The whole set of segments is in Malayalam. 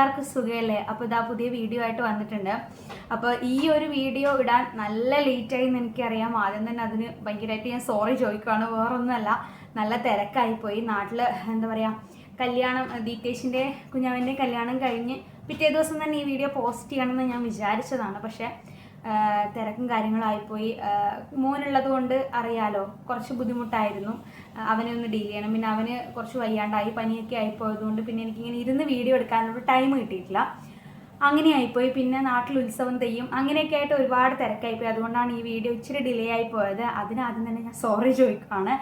എല്ലാവർക്കും സുഖമല്ലേ? അപ്പോൾ ഇതാ പുതിയ വീഡിയോ ആയിട്ട് വന്നിട്ടുണ്ട്. അപ്പോൾ ഈ ഒരു വീഡിയോ ഇടാൻ നല്ല ലേറ്റായി എന്ന് എനിക്കറിയാം. ആദ്യം തന്നെ അതിന് ഭയങ്കരമായിട്ട് ഞാൻ സോറി ചോദിക്കുകയാണ് വേറൊന്നുമല്ല. നല്ല തിരക്കായിപ്പോയി. നാട്ടിൽ എന്താ പറയുക കല്യാണം ദീപേഷിന്റെ കുഞ്ഞാവിന്റെ കല്യാണം കഴിഞ്ഞ് പിറ്റേ ദിവസം തന്നെ ഈ വീഡിയോ പോസ്റ്റ് ചെയ്യണമെന്ന് ഞാൻ വിചാരിച്ചതാണ്. പക്ഷേ തിരക്കും കാര്യങ്ങളായിപ്പോയി. മോനുള്ളത് കൊണ്ട് അറിയാലോ കുറച്ച് ബുദ്ധിമുട്ടായിരുന്നു. അവനെ ഒന്ന് ഡീൽ ചെയ്യണം. പിന്നെ അവന് കുറച്ച് വയ്യാണ്ടായി പനിയൊക്കെ ആയിപ്പോയതുകൊണ്ട് പിന്നെ എനിക്കിങ്ങനെ ഇരുന്ന് വീഡിയോ എടുക്കാനുള്ള ടൈം കിട്ടിയിട്ടില്ല. അങ്ങനെ ആയിപ്പോയി. പിന്നെ നാട്ടിൽ ഉത്സവം തെയ്യും അങ്ങനെയൊക്കെ ആയിട്ട് ഒരുപാട് തിരക്കായിപ്പോയി. അതുകൊണ്ടാണ് ഈ വീഡിയോ ഇച്ചിരി ഡിലേ ആയി പോയത്. അതിനാദ്യം തന്നെ ഞാൻ സോറി ചോദിക്കുകയാണ്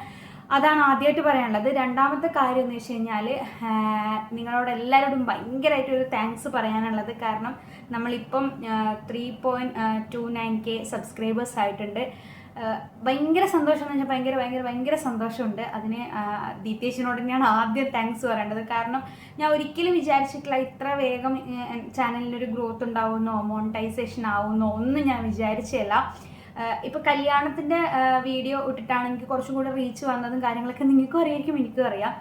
അതാണ് ആദ്യമായിട്ട് പറയാനുള്ളത്. രണ്ടാമത്തെ കാര്യം എന്ന് വെച്ച് കഴിഞ്ഞാൽ നിങ്ങളോട് എല്ലാവരോടും ഭയങ്കരമായിട്ട് ഒരു താങ്ക്സ് പറയാനുള്ളത് കാരണം നമ്മളിപ്പം three point two nine K subscribers ആയിട്ടുണ്ട്. ഭയങ്കര സന്തോഷം എന്ന് വെച്ചാൽ ഭയങ്കര ഭയങ്കര ഭയങ്കര സന്തോഷമുണ്ട്. അതിന് ദീപേഷിനോട് തന്നെയാണ് ആദ്യം താങ്ക്സ് പറയേണ്ടത്. കാരണം ഞാൻ ഒരിക്കലും വിചാരിച്ചിട്ടില്ല ഇത്ര വേഗം ചാനലിനൊരു ഗ്രോത്ത് ഉണ്ടാവുമെന്നോ മോണിറ്റൈസേഷൻ ആവുമെന്നോ ഒന്നും ഞാൻ വിചാരിച്ചില്ല ഇപ്പോൾ കല്യാണത്തിന്റെ വീഡിയോ ഇട്ടിട്ടാണ് എനിക്ക് കുറച്ചും കൂടെ റീച്ച് വന്നതും കാര്യങ്ങളൊക്കെ നിങ്ങൾക്കും അറിയായിരിക്കും എനിക്കും അറിയാം.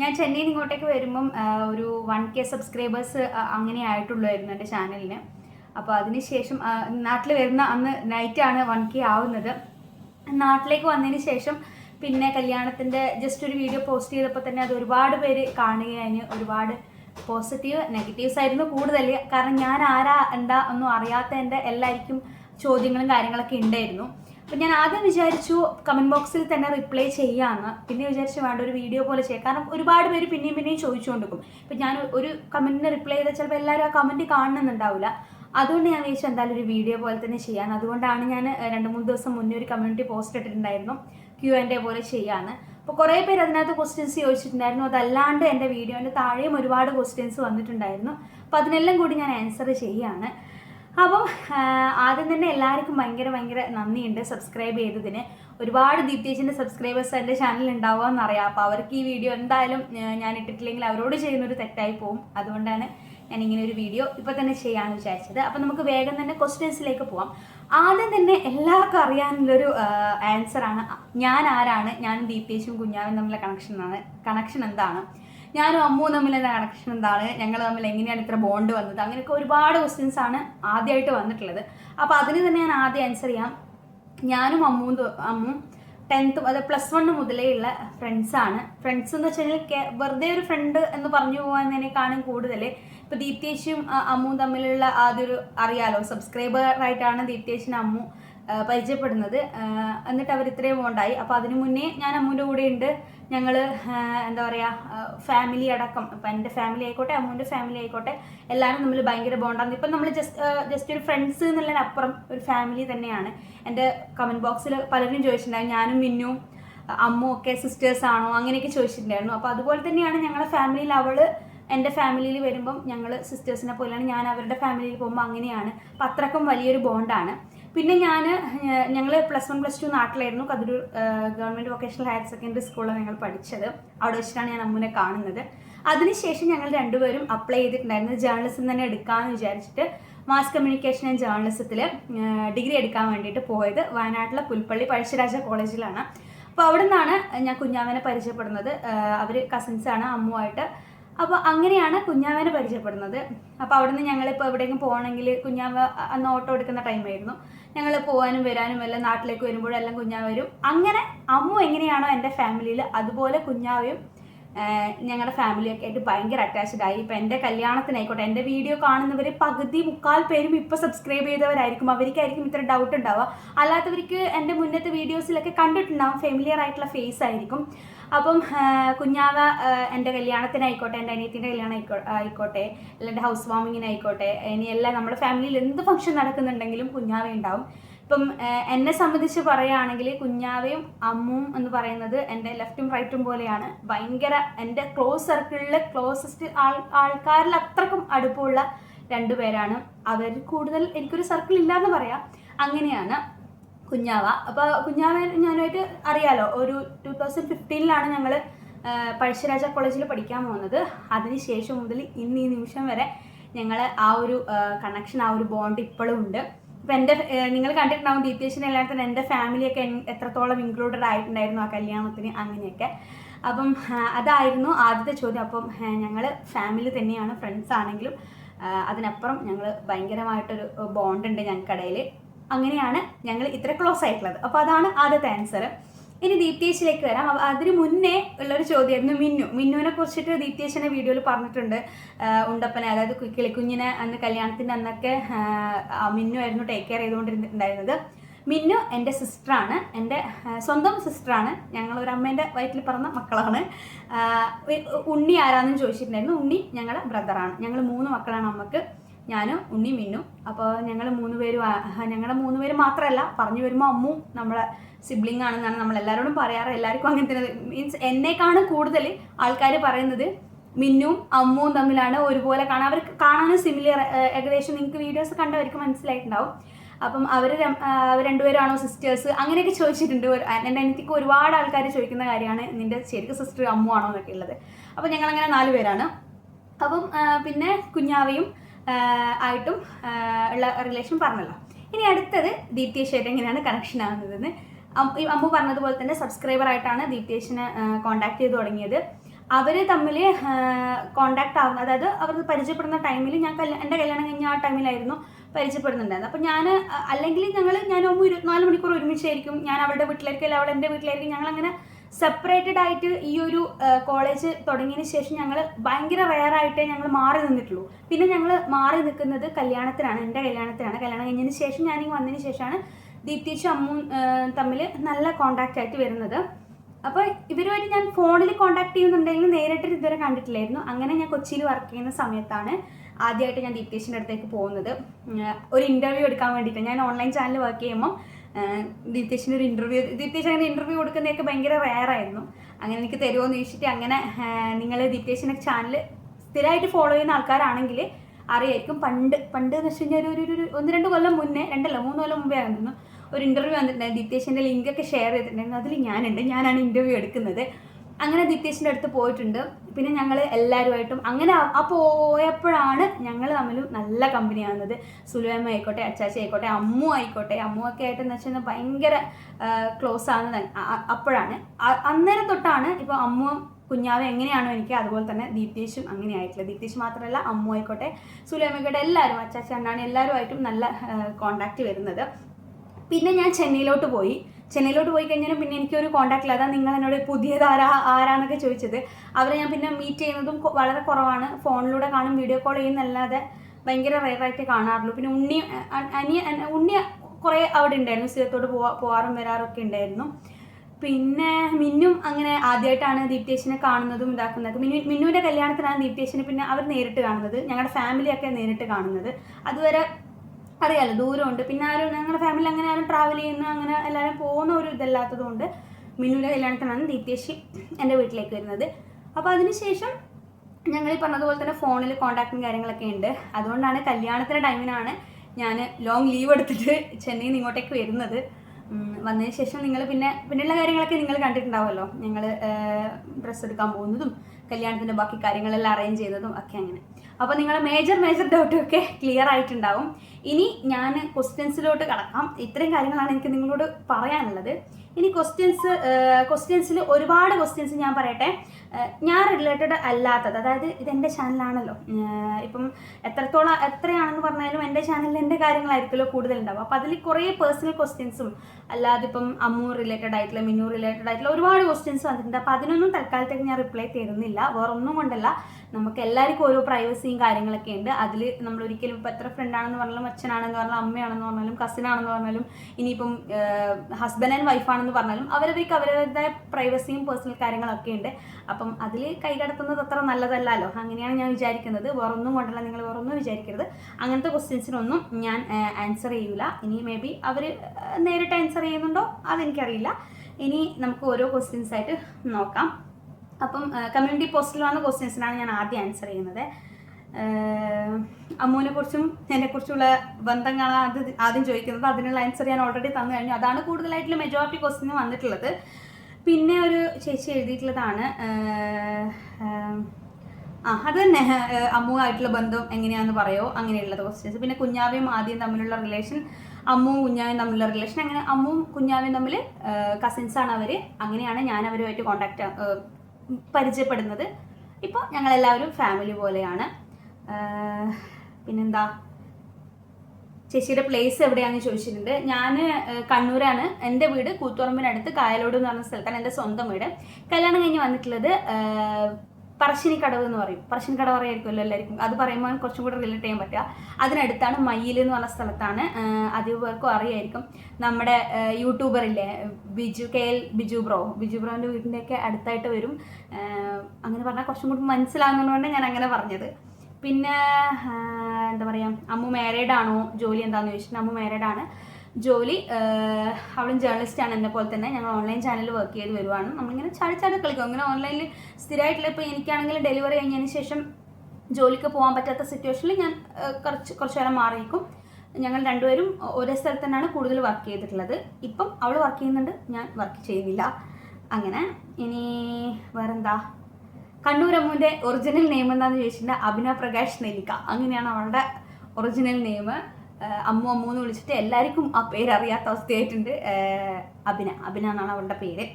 ഞാൻ ചെന്നൈയിൽ ഇങ്ങോട്ടേക്ക് വരുമ്പം ഒരു വൺ കെ സബ്സ്ക്രൈബേഴ്സ് അങ്ങനെ ആയിട്ടുള്ളായിരുന്നു എന്റെ ചാനലിന് അപ്പോൾ അതിനുശേഷം നാട്ടിൽ വരുന്ന അന്ന് നൈറ്റാണ് വൺ കെ ആവുന്നത്. നാട്ടിലേക്ക് വന്നതിന് ശേഷം പിന്നെ കല്യാണത്തിന്റെ ജസ്റ്റ് ഒരു വീഡിയോ പോസ്റ്റ് ചെയ്തപ്പോൾ തന്നെ അത് ഒരുപാട് പേര് കാണുകയാണ് ഒരുപാട് പോസിറ്റീവ് നെഗറ്റീവ്സ് ആയിരുന്നു കൂടുതൽ കാരണം ഞാൻ ആരാ എന്താ ഒന്നും അറിയാത്ത എന്റെ എല്ലാവർക്കും ചോദ്യങ്ങളും കാര്യങ്ങളൊക്കെ ഉണ്ടായിരുന്നു അപ്പം ഞാൻ ആദ്യം വിചാരിച്ചു കമന്റ് ബോക്സിൽ തന്നെ റിപ്ലൈ ചെയ്യാമെന്ന് പിന്നെ വിചാരിച്ചു വേണ്ട ഒരു വീഡിയോ പോലെ ചെയ്യാം. കാരണം ഒരുപാട് പേര് പിന്നെയും പിന്നെയും ചോദിച്ചുകൊണ്ടിരിക്കും ഇപ്പം ഞാൻ ഒരു കമന്റിന് റിപ്ലൈ ചെയ്താൽ ചിലപ്പോൾ എല്ലാവരും ആ കമന്റ് കാണണമെന്നുണ്ടാവില്ല അതുകൊണ്ട് ഞാൻ വിചാരിച്ചു എന്തായാലും ഒരു വീഡിയോ പോലെ തന്നെ ചെയ്യാൻ അതുകൊണ്ടാണ് ഞാൻ രണ്ട് മൂന്ന് ദിവസം മുന്നേ ഒരു കമ്മ്യൂണിറ്റി പോസ്റ്റ് ഇട്ടിട്ടുണ്ടായിരുന്നു. ക്യു എ പോലെ ചെയ്യാന്ന്. അപ്പോൾ കുറേ പേര് അതിനകത്ത് ക്വസ്റ്റ്യൻസ് ചോദിച്ചിട്ടുണ്ടായിരുന്നു. അതല്ലാണ്ട് എന്റെ വീഡിയോന്റെ താഴെയും ഒരുപാട് ക്വസ്റ്റ്യൻസ് വന്നിട്ടുണ്ടായിരുന്നു. അപ്പോൾ അതിനെല്ലാം കൂടി ഞാൻ ആൻസർ ചെയ്യാണ് അപ്പം ആദ്യം തന്നെ എല്ലാവർക്കും ഭയങ്കര ഭയങ്കര നന്ദിയുണ്ട് സബ്സ്ക്രൈബ് ചെയ്തതിന്. ഒരുപാട് ദീപ്തേച്ചിന്റെ സബ്സ്ക്രൈബേഴ്സ് എന്റെ ചാനലിൽ ഉണ്ടാവുക അറിയാം അപ്പോൾ അവർക്ക് ഈ വീഡിയോ എന്തായാലും ഞാൻ ഇട്ടിട്ടില്ലെങ്കിൽ അവരോട് ചെയ്യുന്നൊരു തെറ്റായി പോകും അതുകൊണ്ടാണ് ഞാൻ ഇങ്ങനെ ഒരു വീഡിയോ ഇപ്പോൾ തന്നെ ചെയ്യാമെന്ന് വിചാരിച്ചത്. അപ്പോൾ നമുക്ക് വേഗം തന്നെ ക്വസ്റ്റ്യൻസിലേക്ക് പോവാം. ആദ്യം തന്നെ എല്ലാവർക്കും അറിയാനുള്ളൊരു ആൻസറാണ് ഞാൻ ആരാണ്? ഞാനും ദീപ്തേഷും കുഞ്ഞാവും തമ്മിലെ ആണ്. കണക്ഷൻ എന്താണ്? ഞാനും അമ്മുവും തമ്മിലുള്ള കണക്ഷൻ എന്താണ് ഞങ്ങൾ തമ്മിൽ എങ്ങനെയാണ് ഇത്ര ബോണ്ട് വന്നത് അങ്ങനെയൊക്കെ ഒരുപാട് ക്വസ്റ്റ്യൻസ് ആണ് ആദ്യമായിട്ട് വന്നിട്ടുള്ളത്. അപ്പോൾ അതിന് തന്നെ ഞാൻ ആദ്യം ആൻസർ ചെയ്യാം. ഞാനും അമ്മുവും അമ്മും ടെൻത്ത് അത് പ്ലസ് വൺ മുതലേ ഉള്ള ഫ്രണ്ട്സാണ് ഫ്രണ്ട്സ് എന്ന് വെച്ചാൽ വെറുതെ ഒരു ഫ്രണ്ട് എന്ന് പറഞ്ഞു പോകുന്നതിനേക്കാളും കൂടുതൽ ഇപ്പോൾ ദീപ്തേശും അ- അമ്മുവും തമ്മിലുള്ള ആദ്യൊരു അറിയാലോ സബ്സ്ക്രൈബർ ആയിട്ടാണ് ദീപ്തേശിനും അമ്മു പരിചയപ്പെടുന്നത്. എന്നിട്ട് അവർ ഇത്രയും ബോണ്ടായി അപ്പോൾ അതിനു മുന്നേ ഞാൻ അമ്മുവിന്റെ കൂടെ ഉണ്ട് ഞങ്ങൾ എന്താ പറയുക ഫാമിലി അടക്കം ഇപ്പം എന്റെ ഫാമിലി ആയിക്കോട്ടെ അമ്മൂന്റെ ഫാമിലി ആയിക്കോട്ടെ എല്ലാവരും നമ്മൾ ഭയങ്കര ബോണ്ടാണ് ഇപ്പം നമ്മൾ ജസ്റ്റ് ജസ്റ്റ് ഒരു ഫ്രണ്ട്സ് എന്നുള്ളതിനപ്പുറം ഒരു ഫാമിലി തന്നെയാണ്. എന്റെ കമന്റ് ബോക്സിൽ പലരും ചോദിച്ചിട്ടുണ്ടായിരുന്നു. ഞാനും മിന്നു അമ്മു ഒക്കെ സിസ്റ്റേഴ്സ് ആണോ? അങ്ങനെയൊക്കെ ചോദിച്ചിട്ടുണ്ടായിരുന്നു. അപ്പോൾ അതുപോലെ തന്നെയാണ് ഞങ്ങളുടെ ഫാമിലിയിൽ അവൾ എന്റെ ഫാമിലിയിൽ വരുമ്പം ഞങ്ങൾ സിസ്റ്റേഴ്സിനെ പോലെയാണ്. ഞാൻ അവരുടെ ഫാമിലിയിൽ പോകുമ്പോൾ അങ്ങനെയാണ്. അപ്പം അത്രക്കും വലിയൊരു ബോണ്ടാണ് പിന്നെ ഞാൻ ഞങ്ങൾ plus one plus two നാട്ടിലായിരുന്നു. Kathiroor government vocational higher secondary സ്കൂളിലാണ് ഞങ്ങൾ പഠിച്ചത്. അവിടെ വെച്ചിട്ടാണ് ഞാൻ അമ്മുനെ കാണുന്നത്. അതിനുശേഷം ഞങ്ങൾ രണ്ടുപേരും അപ്ലൈ ചെയ്തിട്ടുണ്ടായിരുന്നു. ജേർണലിസം തന്നെ എടുക്കാമെന്ന് വിചാരിച്ചിട്ട് മാസ് കമ്മ്യൂണിക്കേഷൻ ആൻഡ് ജേർണലിസത്തിൽ ഡിഗ്രി എടുക്കാൻ വേണ്ടിയിട്ട് പോയത് വയനാട്ടിലെ പുൽപ്പള്ളി പഴശ്ശിരാജ കോളേജിലാണ്. അപ്പോൾ അവിടെ നിന്നാണ് ഞാൻ കുഞ്ഞാമനെ പരിചയപ്പെടുന്നത്. അവർ കസിൻസാണ് അമ്മുവായിട്ട്. അപ്പോൾ അങ്ങനെയാണ് കുഞ്ഞാവനെ പരിചയപ്പെടുന്നത്. അപ്പോൾ അവിടുന്ന് ഞങ്ങളിപ്പോൾ എവിടെയെങ്കിലും പോകണമെങ്കിൽ കുഞ്ഞാവ അന്ന് ഓട്ടോ എടുക്കുന്ന ടൈമായിരുന്നു ഞങ്ങൾ പോകാനും വരാനും എല്ലാം നാട്ടിലേക്ക് വരുമ്പോഴെല്ലാം കുഞ്ഞാവ വരും. അങ്ങനെ അമ്മ എങ്ങനെയാണോ എന്റെ ഫാമിലിയിൽ അതുപോലെ കുഞ്ഞാവയും ഞങ്ങളുടെ ഫാമിലിയൊക്കെ ആയിട്ട് ഭയങ്കര അറ്റാച്ച്ഡ് ആയി. ഇപ്പം എന്റെ കല്യാണത്തിനായിക്കോട്ടെ എന്റെ വീഡിയോ കാണുന്നവർ പകുതി മുക്കാൽ പേരും ഇപ്പോൾ സബ്സ്ക്രൈബ് ചെയ്തവരായിരിക്കും. അവർക്കായിരിക്കും ഇത്ര ഡൗട്ട് ഉണ്ടാവുക. അല്ലാത്തവർക്ക് എന്റെ മുന്നത്തെ വീഡിയോസിലൊക്കെ കണ്ടിട്ടുണ്ടാവും. ഫെമിലിയർ ആയിട്ടുള്ള ഫേസ് ആയിരിക്കും. അപ്പം കുഞ്ഞാവ എന്റെ കല്യാണത്തിനായിക്കോട്ടെ എന്റെ അനിയത്തിന്റെ കല്യാണം ആയിക്കോ ആയിക്കോട്ടെ അല്ല എന്റെ ഹൗസ് വാമിങ്ങിനായിക്കോട്ടെ ഇനി എല്ലാം നമ്മുടെ ഫാമിലിയിൽ എന്ത് ഫംഗ്ഷൻ നടക്കുന്നുണ്ടെങ്കിലും കുഞ്ഞാവ ഉണ്ടാവും. ഇപ്പം എന്നെ സംബന്ധിച്ച് പറയുകയാണെങ്കിൽ കുഞ്ഞാവയും അമ്മും എന്ന് പറയുന്നത് എന്റെ ലെഫ്റ്റും റൈറ്റും പോലെയാണ്. ഭയങ്കര എന്റെ ക്ലോസ് സർക്കിളിലെ ക്ലോസസ്റ്റ് ആൾ ആൾക്കാരിൽ അത്രക്കും അടുപ്പമുള്ള രണ്ടുപേരാണ്. അവർ കൂടുതൽ എനിക്കൊരു സർക്കിൾ ഇല്ല എന്ന് പറയാം. അങ്ങനെയാണ്. കുഞ്ഞാവ. അപ്പോൾ കുഞ്ഞാവ ഞാനായിട്ട് അറിയാലോ ഒരു ടു തൗസൻഡ് ഫിഫ്റ്റീനിലാണ് ഞങ്ങൾ പഴശ്ശിരാജ കോളേജിൽ പഠിക്കാൻ പോകുന്നത്. അതിനുശേഷം മുതൽ ഇന്ന് ഈ നിമിഷം വരെ ഞങ്ങൾ ആ ഒരു കണക്ഷൻ ആ ഒരു ബോണ്ട് ഇപ്പോഴും ഉണ്ട്. ഇപ്പം എന്റെ നിങ്ങൾ കണ്ടിട്ടുണ്ടാവും ദീപ്യേഷിന്റെ എല്ലാം തന്നെ എന്റെ ഫാമിലിയൊക്കെ എത്രത്തോളം ഇൻക്ലൂഡഡ് ആയിട്ടുണ്ടായിരുന്നു ആ കല്യാണത്തിന് അങ്ങനെയൊക്കെ. അപ്പം അതായിരുന്നു ആദ്യത്തെ ചോദ്യം. അപ്പം ഞങ്ങൾ ഫാമിലി തന്നെയാണ് ഫ്രണ്ട്സ് ആണെങ്കിലും അതിനപ്പുറം ഞങ്ങൾ ഭയങ്കരമായിട്ടൊരു ബോണ്ട് ഉണ്ട് ഞങ്ങൾക്കിടയിൽ അങ്ങനെയാണ് ഞങ്ങൾ ഇത്ര ക്ലോസ് ആയിട്ടുള്ളത്. അപ്പോൾ അതാണ് ആദ്യത്തെ ആൻസർ ഇനി ദീപ്തേശിലേക്ക് വരാം. അതിന് മുന്നേ ഉള്ളൊരു ചോദ്യമായിരുന്നു മിന്നു. മിന്നുവിനെ കുറിച്ചിട്ട് ദീപ്തേശിനെ വീഡിയോയിൽ പറഞ്ഞിട്ടുണ്ട്. ഉണ്ടപ്പനെ അതായത് കിളിക്കുഞ്ഞിനെ അന്ന് കല്യാണത്തിന്റെ അന്നൊക്കെ മിന്നു ആയിരുന്നു ടേക്ക് കെയർ ചെയ്തുകൊണ്ടിരുന്നുണ്ടായിരുന്നത് മിന്നു എന്റെ സിസ്റ്ററാണ് എന്റെ സ്വന്തം സിസ്റ്ററാണ് ഞങ്ങൾ ഒരു അമ്മേന്റെ വയറ്റിൽ പറഞ്ഞ മക്കളാണ്. ഉണ്ണി ആരാന്നും ചോദിച്ചിട്ടുണ്ടായിരുന്നു. ഉണ്ണി ഞങ്ങളുടെ ബ്രദറാണ് ഞങ്ങൾ മൂന്ന് മക്കളാണ് അമ്മയ്ക്ക്. ഞാനും ഉണ്ണി മിന്നു. അപ്പോൾ ഞങ്ങൾ മൂന്ന് പേരും ഞങ്ങളുടെ മൂന്ന് പേര് മാത്രമല്ല പറഞ്ഞു വരുമ്പോൾ അമ്മു നമ്മളെ സിബ്ലിംഗ് ആണെന്നാണ് നമ്മൾ എല്ലാവരോടും പറയാറ്. എല്ലാവർക്കും അങ്ങനെ തന്നെ. മീൻസ് എന്നെക്കാണ് കൂടുതൽ ആൾക്കാർ പറയുന്നത് മിന്നും അമ്മുവും തമ്മിലാണ്. ഒരുപോലെ കാണാൻ അവർ കാണാനും സിമിലർ ഏകദേശം നിങ്ങൾക്ക് വീഡിയോസ് കണ്ടവർക്ക് മനസ്സിലായിട്ടുണ്ടാവും. അപ്പം അവർ രണ്ടുപേരാണോ സിസ്റ്റേഴ്സ് അങ്ങനെയൊക്കെ ചോദിച്ചിട്ടുണ്ട്. എന്റെ അനിയത്തിക്ക് ഒരുപാട് ആൾക്കാർ ചോദിക്കുന്ന കാര്യമാണ് നിന്റെ ശരിക്കും സിസ്റ്റർ അമ്മു ആണോ എന്നൊക്കെ ഉള്ളത്. അപ്പം ഞങ്ങളങ്ങനെ നാല് പേരാണ്. അപ്പം പിന്നെ കുഞ്ഞാവയും ആയിട്ടും ഉള്ള റിലേഷൻ പറഞ്ഞല്ലോ. ഇനി അടുത്തത് ദീപ്തിയേഷായിട്ട് എങ്ങനെയാണ് കണക്ഷൻ ആകുന്നതെന്ന്. അമ്മു പറഞ്ഞതുപോലെ തന്നെ സബ്സ്ക്രൈബർ ആയിട്ടാണ് ദീപ്തിയേഷിനെ കോണ്ടാക്ട് ചെയ്ത് തുടങ്ങിയത്. അവർ തമ്മിൽ കോണ്ടാക്ട് ആവുന്ന അതായത് അവർ പരിചയപ്പെടുന്ന ടൈമിൽ ഞാൻ എന്റെ കല്യാണം കഴിഞ്ഞ ആ ടൈമിലായിരുന്നു പരിചയപ്പെടുന്നുണ്ടായിരുന്നു അപ്പം ഞാൻ അല്ലെങ്കിൽ ഞങ്ങൾ ഞാൻ ഇരുപത്തിനാല് മണിക്കൂർ ഒരുമിച്ചായിരിക്കും. ഞാൻ അവളുടെ വീട്ടിലായിരിക്കും അല്ലെങ്കിൽ അവൾ എന്റെ വീട്ടിലായിരിക്കും. ഞങ്ങളങ്ങനെ സെപ്പറേറ്റഡ് ആയിട്ട് ഈ ഒരു കോളേജ് തുടങ്ങിയതിന് ശേഷം ഞങ്ങൾ ഭയങ്കര റെയർ ആയിട്ടേ ഞങ്ങൾ മാറി നിന്നിട്ടുള്ളൂ. പിന്നെ ഞങ്ങൾ മാറി നിൽക്കുന്നത് കല്യാണത്തിനാണ് എന്റെ കല്യാണത്തിനാണ്. കല്യാണം കഴിഞ്ഞതിന് ശേഷം ഞാനിങ്ങ് വന്നതിന് ശേഷമാണ് ദീപ്തിച്ചും അമ്മും തമ്മിൽ നല്ല കോണ്ടാക്റ്റ് ആയിട്ട് വരുന്നത്. അപ്പോൾ ഇവരുമായിട്ട് ഞാൻ ഫോണിൽ കോണ്ടാക്ട് ചെയ്യുന്നുണ്ടെങ്കിലും നേരിട്ട് ഇതുവരെ കണ്ടിട്ടില്ലായിരുന്നു. അങ്ങനെ ഞാൻ കൊച്ചിയിൽ വർക്ക് ചെയ്യുന്ന സമയത്താണ് ആദ്യമായിട്ട് ഞാൻ ദീപ്തേശിന്റെ അടുത്തേക്ക് പോകുന്നത്. ഒരു ഇന്റർവ്യൂ എടുക്കാൻ വേണ്ടിയിട്ട്. ഞാൻ ഓൺലൈൻ ചാനൽ വർക്ക് ചെയ്യുമ്പോൾ ദീപ്തേശിന്റെ ഒരു ഇന്റർവ്യൂ ദിത്യേഷ് അങ്ങനെ ഇന്റർവ്യൂ കൊടുക്കുന്നതൊക്കെ ഭയങ്കര റയറായിരുന്നു അങ്ങനെ എനിക്ക് തരുമോ എന്ന് ചോദിച്ചിട്ട് അങ്ങനെ നിങ്ങൾ ദിത്യേഷിന്റെ ചാനൽ സ്ഥിരമായിട്ട് ഫോളോ ചെയ്യുന്ന ആൾക്കാരാണെങ്കിൽ അറിയായിരിക്കും. പണ്ട് പണ്ട് എന്ന് വെച്ച് കഴിഞ്ഞാൽ ഒരു- ഒരു ഒന്ന് രണ്ട് കൊല്ലം മുന്നേ രണ്ടല്ല മൂന്ന് കൊല്ലം മുമ്പേ ആയിരുന്നു ഒരു ഇന്റർവ്യൂ വന്നിട്ടുണ്ടായിരുന്നു ദിത്യേഷിന്റെ ലിങ്കൊക്കെ ഷെയർ ചെയ്തിട്ടുണ്ടായിരുന്നു. അതിൽ ഞാനുണ്ട്. ഞാനാണ് ഇന്റർവ്യൂ എടുക്കുന്നത്. അങ്ങനെ ദിത്യേഷിന്റെ അടുത്ത് പോയിട്ടുണ്ട്. പിന്നെ ഞങ്ങൾ എല്ലാവരുമായിട്ടും അങ്ങനെ ആ- പോയപ്പോഴാണ് ഞങ്ങൾ തമ്മിൽ നല്ല കമ്പനിയാകുന്നത് സുലുവമ്മ ആയിക്കോട്ടെ അച്ചാച്ചി ആയിക്കോട്ടെ അമ്മു ആയിക്കോട്ടെ. അമ്മു ഒക്കെ ആയിട്ട് എന്ന് വെച്ചാൽ ഭയങ്കര ക്ലോസ് അ- അപ്പോഴാണ്. അന്നേരം തൊട്ടാണ് ഇപ്പോൾ അമ്മു കുഞ്ഞാവ് എങ്ങനെയാണോ എനിക്ക് അതുപോലെ തന്നെ ദീപ്തേഷും അങ്ങനെ ആയിട്ടില്ല ദീപ്തേശ് മാത്രമല്ല അമ്മു ആയിക്കോട്ടെ സുലേമയ്ക്കോട്ടെ എല്ലാവരും അച്ചാച്ചി അണ്ണാണ് എല്ലാവരുമായിട്ടും നല്ല കോണ്ടാക്ട് വരുന്നത്. പിന്നെ ഞാൻ ചെന്നൈയിലോട്ട് പോയി. ചെന്നൈയിലോട്ട് പോയി കഴിഞ്ഞാലും പിന്നെ എനിക്കൊരു കോണ്ടാക്ട് ഇല്ല. അതാ നിങ്ങൾ എന്നോട് പുതിയത് ആരാ ആരാന്നൊക്കെ ചോദിച്ചത്. അവരെ ഞാൻ പിന്നെ മീറ്റ് ചെയ്യുന്നതും വളരെ കുറവാണ്. ഫോണിലൂടെ കാണും വീഡിയോ കോൾ ചെയ്യുന്നല്ലാതെ ഭയങ്കര റയറായിട്ട് കാണാറുള്ളൂ. പിന്നെ ഉണ്ണി അനിയ അന- ഉണ്ണി കുറേ അവിടെ ഉണ്ടായിരുന്നു. സ്ഥിരത്തോട് പോവാ പോവാറും വരാറൊക്കെ ഉണ്ടായിരുന്നു. പിന്നെ മിന്നും അങ്ങനെ ആദ്യമായിട്ടാണ് ദീപ്തേശിനെ കാണുന്നതും ഇതാക്കുന്നതൊക്കെ മിന്നു മിന്നുവിന്റെ കല്യാണത്തിനാണ് ദീപ്തേശിനെ പിന്നെ അവർ നേരിട്ട് കാണുന്നത്. ഞങ്ങളുടെ ഫാമിലിയൊക്കെ നേരിട്ട് കാണുന്നത്. അതുവരെ അറിയാലോ ദൂരമുണ്ട്. പിന്നെ ആരും ഞങ്ങളുടെ ഫാമിലി അങ്ങനെ ആരും ട്രാവൽ ചെയ്യുന്ന അങ്ങനെ എല്ലാവരും പോകുന്ന ഒരു ഇതല്ലാത്തത് കൊണ്ട് മിന്നുവിന്റെ കല്യാണത്തിനാണ് ദീപ്യേഷി എന്റെ വീട്ടിലേക്ക് വരുന്നത്. അപ്പോൾ അതിനുശേഷം ഞങ്ങൾ ഈ പറഞ്ഞതുപോലെ തന്നെ ഫോണിൽ കോൺടാക്റ്റും കാര്യങ്ങളൊക്കെ ഉണ്ട്. അതുകൊണ്ടാണ് കല്യാണത്തിന്റെ ടൈമിനാണ് ഞാൻ ലോങ് ലീവ് എടുത്തിട്ട് ചെന്നൈയിൽ നിന്ന് ഇങ്ങോട്ടേക്ക് വരുന്നത്. വന്നതിന് ശേഷം നിങ്ങൾ പിന്നെ പിന്നെയുള്ള കാര്യങ്ങളൊക്കെ നിങ്ങൾ കണ്ടിട്ടുണ്ടാവുമല്ലോ. ഞങ്ങൾ ഡ്രസ്സ് എടുക്കാൻ പോകുന്നതും കല്യാണത്തിന്റെ ബാക്കി കാര്യങ്ങളെല്ലാം അറേഞ്ച് ചെയ്തതും ഒക്കെ അങ്ങനെ. അപ്പോൾ നിങ്ങളെ മേജർ മേജർ ഡൗട്ട് ഒക്കെ ക്ലിയർ ആയിട്ടുണ്ടാവും. ഇനി ഞാൻ ക്വസ്റ്റ്യൻസിലോട്ട് കടക്കാം. ഇത്രയും കാര്യങ്ങളാണ് എനിക്ക് നിങ്ങളോട് പറയാനുള്ളത്. ഇനി ക്വസ്റ്റ്യൻസ് ക്വസ്റ്റ്യൻസിൽ ഒരുപാട് ക്വസ്റ്റ്യൻസ് ഞാൻ പറയട്ടെ. ഞാൻ റിലേറ്റഡ് അല്ലാത്തത് അതായത് ഇതെന്റെ ചാനലാണല്ലോ ഏഹ് ഇപ്പം എത്രത്തോളം എത്രയാണെന്ന് പറഞ്ഞാലും എന്റെ ചാനലിൽ എന്റെ കാര്യങ്ങളായിരിക്കുമല്ലോ കൂടുതലുണ്ടാവും അപ്പോൾ അതിൽ കുറേ പേഴ്സണൽ ക്വസ്റ്റ്യൻസും അല്ലാതെ ഇപ്പം അമ്മു റിലേറ്റഡ് ആയിട്ടുള്ള മിന്നു റിലേറ്റഡ് ആയിട്ടുള്ള ഒരുപാട് ക്വസ്റ്റ്യൻസ് വന്നിട്ടുണ്ട്. അപ്പോൾ അതിനൊന്നും തൽക്കാലത്തേക്ക് ഞാൻ റിപ്ലൈ തരുന്നില്ല. വേറൊന്നും കൊണ്ടല്ല. നമുക്ക് എല്ലാവർക്കും ഓരോ പ്രൈവസിയും കാര്യങ്ങളൊക്കെ ഉണ്ട്. അതിൽ നമ്മൾ ഒരിക്കലും ഇപ്പോൾ എത്ര ഫ്രണ്ട് ആണെന്ന് പറഞ്ഞാലും അച്ഛനാണെന്ന് പറഞ്ഞാലും അമ്മയാണെന്ന് പറഞ്ഞാലും കസിൻ ആണെന്ന് പറഞ്ഞാലും ഇനിയിപ്പം ഹസ്ബൻഡ് ആൻഡ് വൈഫാണെന്ന് പറഞ്ഞാലും അവരവർക്ക് അവരവരുടേതായ പ്രൈവസിയും പേഴ്സണൽ കാര്യങ്ങളൊക്കെ ഉണ്ട്. അപ്പം അതിൽ കൈകടത്തുന്നത് അത്ര നല്ലതല്ലല്ലോ. അങ്ങനെയാണ് ഞാൻ വിചാരിക്കുന്നത്. വേറൊന്നും കൊണ്ടല്ല നിങ്ങൾ വേറൊന്നും വിചാരിക്കരുത്. അങ്ങനത്തെ ക്വസ്റ്റ്യൻസിനൊന്നും ഞാൻ ആൻസർ ചെയ്യൂല. ഇനി മേ ബി അവർ നേരിട്ട് ആൻസർ ചെയ്യുന്നുണ്ടോ? അതെനിക്കറിയില്ല. ഇനി നമുക്ക് ഓരോ ക്വസ്റ്റ്യൻസ് ആയിട്ട് നോക്കാം. അപ്പം കമ്മ്യൂണിറ്റി പോസ്റ്റിൽ വന്ന ക്വസ്റ്റ്യൻസിനാണ് ഞാൻ ആദ്യം ആൻസർ ചെയ്യുന്നത്. അമ്മുവിനെ കുറിച്ചും എന്നെക്കുറിച്ചുള്ള ബന്ധങ്ങളാണ് അത് ആദ്യം ചോദിക്കുന്നത്. അതിനുള്ള ആൻസർ ഞാൻ ഓൾറെഡി തന്നു കഴിഞ്ഞു. അതാണ് കൂടുതലായിട്ടുള്ള മെജോറിറ്റി ക്വസ്റ്റ്യൻ വന്നിട്ടുള്ളത്. പിന്നെ ഒരു ചേച്ചി എഴുതിയിട്ടുള്ളതാണ് ആ അത് തന്നെ. അമ്മുവായിട്ടുള്ള ബന്ധം എങ്ങനെയാണെന്ന് പറയോ? അങ്ങനെയുള്ളത് ക്വസ്റ്റ്യൻസ് പിന്നെ കുഞ്ഞാവയും ആദ്യം തമ്മിലുള്ള റിലേഷൻ അമ്മുവും കുഞ്ഞാവും തമ്മിലുള്ള റിലേഷൻ അങ്ങനെ അമ്മുവും കുഞ്ഞാവയും തമ്മിൽ കസിൻസാണ് അവർ അങ്ങനെയാണ് ഞാൻ അവരുമായിട്ട് കോണ്ടാക്ട് പരിചയപ്പെടുന്നത്. ഇപ്പോൾ ഞങ്ങളെല്ലാവരും ഫാമിലി പോലെയാണ്. പിന്നെന്താ? ചേച്ചിയുടെ പ്ലേസ് എവിടെയാണെന്ന് ചോദിച്ചിട്ടുണ്ട്. ഞാൻ കണ്ണൂരാണ്. എന്റെ വീട് കൂത്തുറമ്പിനടുത്ത് കായലോട് എന്ന് പറഞ്ഞ സ്ഥലത്താണ് എന്റെ സ്വന്തം വീട്. കല്യാണം കഴിഞ്ഞ് വന്നിട്ടുള്ളത് പറശ്ശിനിക്കടവ് എന്ന് പറയും. പറശ്ശിനിക്കടവ് അറിയായിരിക്കുമല്ലോ എല്ലാവർക്കും. അത് പറയുമ്പോൾ കുറച്ചും കൂടി റിലേറ്റ് ചെയ്യാൻ പറ്റുക. അതിനടുത്താണ് മയ്യിൽ എന്ന് പറഞ്ഞ സ്ഥലത്താണ് അതിവർക്കും അറിയായിരിക്കും. നമ്മുടെ യൂട്യൂബറില്ലേ Biju K L Biju bro. Biju ബ്രോന്റെ വീടിന്റെയൊക്കെ അടുത്തായിട്ട് വരും. അങ്ങനെ പറഞ്ഞാൽ കുറച്ചും കൂടി മനസ്സിലാകുന്നതുകൊണ്ട് ഞാൻ അങ്ങനെ പറഞ്ഞത്. പിന്നെ എന്താ പറയുക അമ്മു മാരീഡ് ആണോ? ജോലി എന്താണെന്ന് ചോദിച്ചിട്ടുണ്ടെങ്കിൽ അമ്മു മാരീഡ് ആണ്. ജോലി അവളും ജേർണലിസ്റ്റ് ആണ് എന്നെ പോലെ തന്നെ. ഞങ്ങൾ ഓൺലൈൻ ചാനൽ വർക്ക് ചെയ്ത് വരുവാണ്. നമ്മളിങ്ങനെ ചാടി ചാടി കളിക്കും. അങ്ങനെ ഓൺലൈനിൽ സ്ഥിരമായിട്ടുള്ള ഇപ്പോൾ എനിക്കാണെങ്കിൽ ഡെലിവറി കഴിഞ്ഞതിന് ശേഷം ജോലിക്ക് പോകാൻ പറ്റാത്ത സിറ്റുവേഷനിൽ ഞാൻ കുറച്ച് കുറച്ച് നേരം മാറിയിരിക്കും. ഞങ്ങൾ രണ്ടുപേരും ഒരേ സ്ഥലത്ത് തന്നെയാണ് കൂടുതൽ വർക്ക് ചെയ്തിട്ടുള്ളത്. ഇപ്പം അവൾ വർക്ക് ചെയ്യുന്നുണ്ട്. ഞാൻ വർക്ക് ചെയ്യുന്നില്ല. അങ്ങനെ ഇനി വേറെന്താ? കണ്ണൂരമ്മുവിന്റെ ഒറിജിനൽ നെയിം എന്താണെന്ന് ചോദിച്ചിട്ടുണ്ടെങ്കിൽ അഭിനവ് പ്രകാശ് നെല്ലിക്ക. അങ്ങനെയാണ് അവളുടെ ഒറിജിനൽ നെയിം അമ്മു അമ്മു എന്ന് വിളിച്ചിട്ട് എല്ലാവർക്കും ആ പേര് അറിയാത്ത അവസ്ഥയായിട്ടുണ്ട്. അഭിന അഭിന എന്നാണ് അവളുടെ പേര്.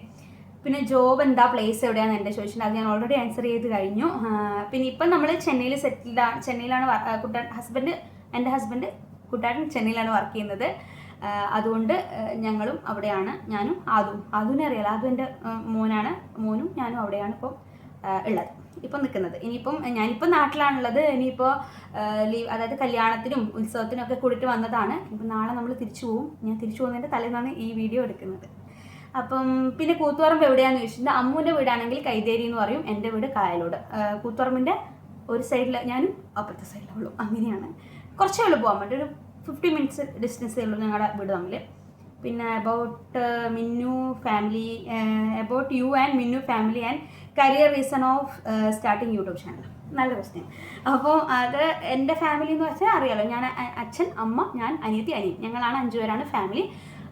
പിന്നെ ജോബ് എന്താ പ്ലേസ് എവിടെയാണെന്ന് എന്റെ ചോദിച്ചിട്ടുണ്ട്. അത് ഞാൻ ഓൾറെഡി ആൻസർ ചെയ്ത് കഴിഞ്ഞു. പിന്നെ ഇപ്പം നമ്മൾ ചെന്നൈയിൽ സെറ്റിൽഡ് ചെന്നൈയിലാണ് കുട്ടൻ ഹസ്ബൻഡ് എന്റെ ഹസ്ബൻഡ് കുട്ടാട്ടൻ ചെന്നൈയിലാണ് വർക്ക് ചെയ്യുന്നത്. അതുകൊണ്ട് ഞങ്ങളും അവിടെയാണ്. ഞാനും ആദു ആദുവിനെ അറിയാലോ? ആദു എന്റെ മോനാണ്. മോനും ഞാനും അവിടെയാണ് ഇപ്പം ഉള്ളത്. ഇപ്പം നിൽക്കുന്നത്. ഇനിയിപ്പം ഞാനിപ്പം നാട്ടിലാണുള്ളത്. ഇനിയിപ്പോൾ ലീവ് അതായത് കല്യാണത്തിനും ഉത്സവത്തിനും ഒക്കെ കൂടിയിട്ട് വന്നതാണ്. ഇപ്പം നാളെ നമ്മൾ തിരിച്ചു പോകും ഞാൻ തിരിച്ചു പോകുന്നതിന്റെ തലേന്നാണ് ഈ വീഡിയോ എടുക്കുന്നത്. അപ്പം പിന്നെ കൂത്തുപറമ്പ് എവിടെയാണെന്ന് ചോദിച്ചിട്ടുണ്ടെങ്കിൽ അമ്മൂന്റെ വീടാണെങ്കിൽ കൈതേരി എന്ന് പറയും. എന്റെ വീട് കായലോട്. കൂത്തുപറമ്പിന്റെ ഒരു സൈഡിൽ ഞാനും അപ്പുറത്തെ സൈഡിലുള്ളൂ അങ്ങനെയാണ്. കുറച്ചേ ഉള്ളൂ പോകാൻ വേണ്ടി ഒരു ഫിഫ്റ്റി മിനിറ്റ്സ് ഡിസ്റ്റൻസേ ഉള്ളൂ ഞങ്ങളുടെ വീട് തമ്മിൽ പിന്നെ about Minnu family about you and Minnu family and career reason of starting YouTube channel നല്ല ക്വസ്റ്റ്യൻ അപ്പോൾ അത് എന്റെ ഫാമിലി എന്ന് വെച്ചാൽ അറിയാലോ ഞാൻ അച്ഛൻ അമ്മ ഞാൻ അനിയത്തി അനിയൻ. ഞങ്ങളാണ് അഞ്ചു പേരാണ് ഫാമിലി